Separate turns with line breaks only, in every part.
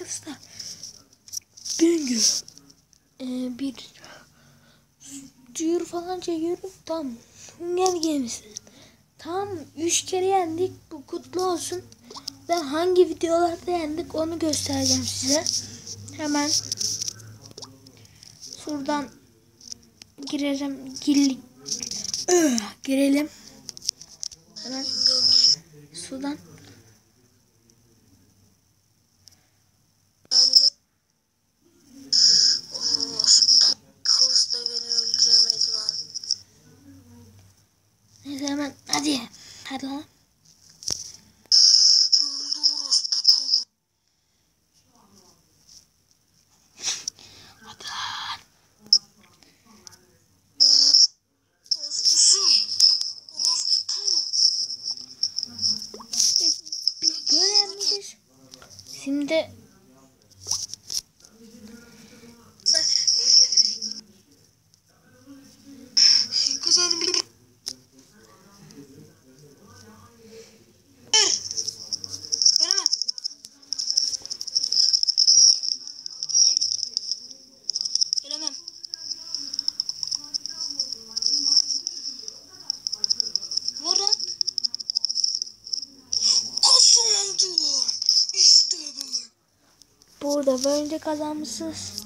arkadaşlar. Bugün ee, bir duyur falan çekiyorum. Tam Hunger Games'in tam 3 kere yendik. Bu kutlu olsun. Ve hangi videolarda yendik onu göstereceğim size. Hemen şuradan girelim. Girlik. Öh, girelim. Hemen sudan.
Kız da beni öldüremedi lan.
Neyse hemen hadi. Hadi lan.
Öldü orospu çocuğu.
Hadi lan.
Orospusu. Orospu.
Biz, biz böyle yapmayacağız. Şimdi burada böylece kazanmışsınız.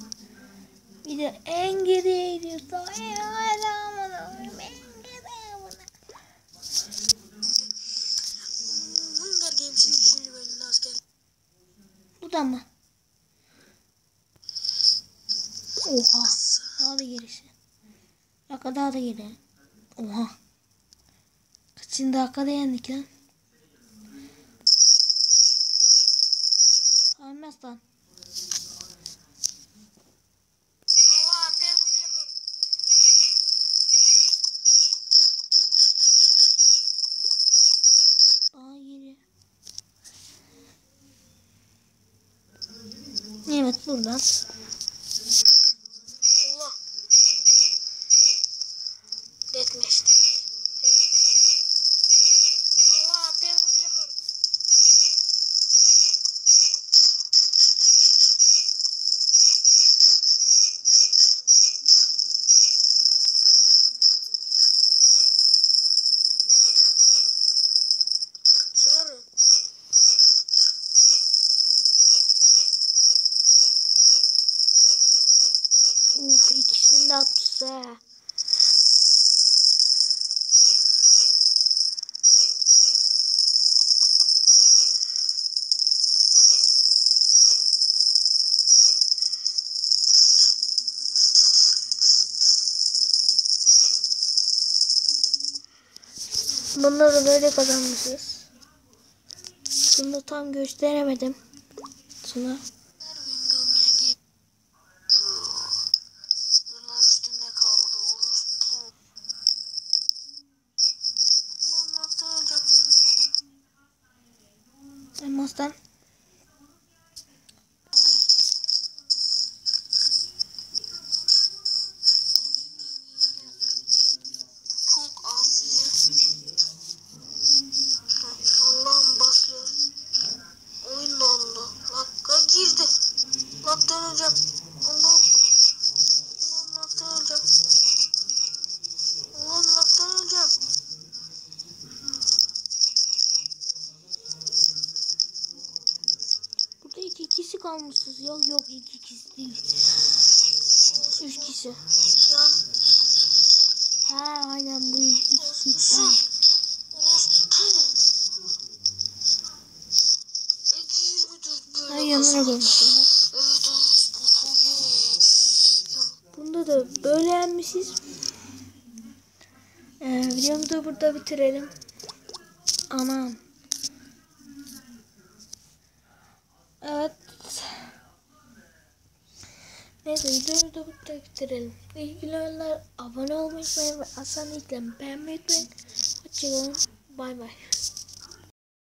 Bir de en geriye
asker.
Bu da mı? Oha. Daha da gerisi. Dakika daha da geri. Oha. Kaçıncı dakikada yendik lan? Kalmaz lan.
Allah penaltı yakar.
Daha geri. Evet buradan. Ha. Bunları böyle kazanmışız. Şunu tam gösteremedim. Şuna. пожалуйста. Kişi kalmışsınız ya. Yok iki kişi değil. Üç kişi. Ha aynen bu iki kişi.
Orospu. Ece 24 böyle
Ha yanına koymuşlar. Bunda da böyle yenmişiz. Ee, videomuzu da burada bitirelim. Anam. Evet. Neyse videomuzu da burada bitirelim. İlgililer abone olmayı unutmayın ve asan iklerini beğenmeyi unutmayın. Hoşçakalın. Bay bay.